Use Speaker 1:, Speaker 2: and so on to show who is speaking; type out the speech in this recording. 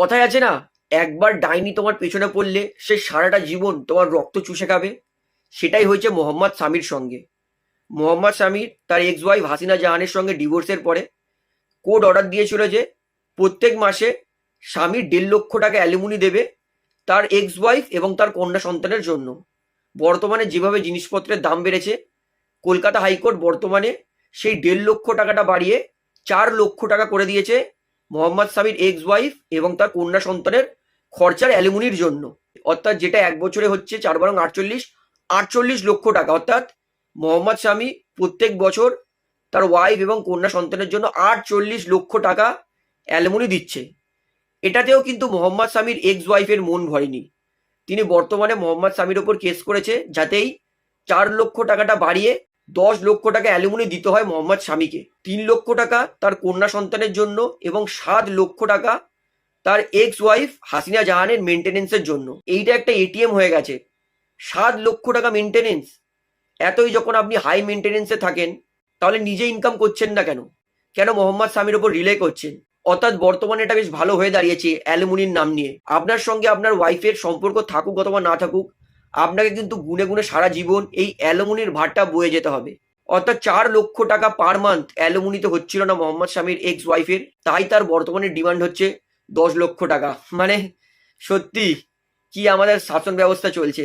Speaker 1: কথায় আছে না, একবার ডাইনি তোমার পেছনে পড়লে সে সারাটা জীবন তোমার রক্ত চুষে খাবে। সেটাই হয়েছে মোহাম্মদ সামির সঙ্গে। মোহাম্মদ সামির তার এক্স ওয়াইফ হাসিনা জাহানের সঙ্গে ডিভোর্সের পরে কোর্ট অর্ডার দিয়েছিল যে প্রত্যেক মাসে স্বামী দেড় লক্ষ টাকা অ্যালিমুনি দেবে তার এক্স ওয়াইফ এবং তার কন্যা সন্তানের জন্য। বর্তমানে যেভাবে জিনিসপত্রের দাম বেড়েছে, কলকাতা হাইকোর্ট বর্তমানে সেই দেড় লক্ষ টাকাটা বাড়িয়ে চার লক্ষ টাকা করে দিয়েছে মোহাম্মদ সামির এক্স ওয়াইফ এবং তার কন্যা সন্তানের খরচার অ্যালুমিনির জন্য। অর্থাৎ যেটা এক বছরে হচ্ছে চার বারং আটচল্লিশ আটচল্লিশ লক্ষ টাকা। অর্থাৎ মোহাম্মদ স্বামী প্রত্যেক বছর তার ওয়াইফ এবং কন্যা সন্তানের জন্য আটচল্লিশ লক্ষ টাকা অ্যালুমিনি দিচ্ছে। এটাতেও কিন্তু মোহাম্মদ স্বামীর এক্স ওয়াইফের মন ভরেনি। তিনি বর্তমানে মোহাম্মদ স্বামীর ওপর কেস করেছে, যাতেই চার লক্ষ টাকাটা বাড়িয়ে দশ লক্ষ টাকা অ্যালুমিনি দিতে হয় মোহাম্মদ স্বামীকে তিন লক্ষ টাকা তার কন্যা সন্তানের জন্য এবং সাত লক্ষ টাকা তার এক্স ওয়াইফ হাসিনা জাহানের মেনটেনেন্সের জন্য। এইটা একটা এটিএম হয়ে গেছে। সাত লক্ষ টাকা মেনটেনেন্স এতই যখন আপনি হাই মেনটেনেন্সে থাকেন, তাহলে নিজে ইনকাম করছেন না কেন? কেন মোহাম্মদ স্বামীর ওপর রিলে করছেন? অর্থাৎ বর্তমানে এটা বেশ ভালো হয়ে দাঁড়িয়েছে অ্যালুমিনির নাম নিয়ে। আপনার সঙ্গে আপনার ওয়াইফের সম্পর্ক থাকুক অথবা না থাকুক আপনাকে কিন্তু গুনে গুনে সারা জীবন এই অ্যালোমুনির ভারটা বয়ে যেতে হবে। অর্থাৎ চার লক্ষ টাকা পার মান্থ অ্যালোমুনিতে হচ্ছিল না মোহাম্মদ স্বামীর এক্স ওয়াইফের তাই তার বর্তমানে ডিমান্ড হচ্ছে দশ লক্ষ টাকা। মানে সত্যি কি আমাদের শাসন ব্যবস্থা চলছে?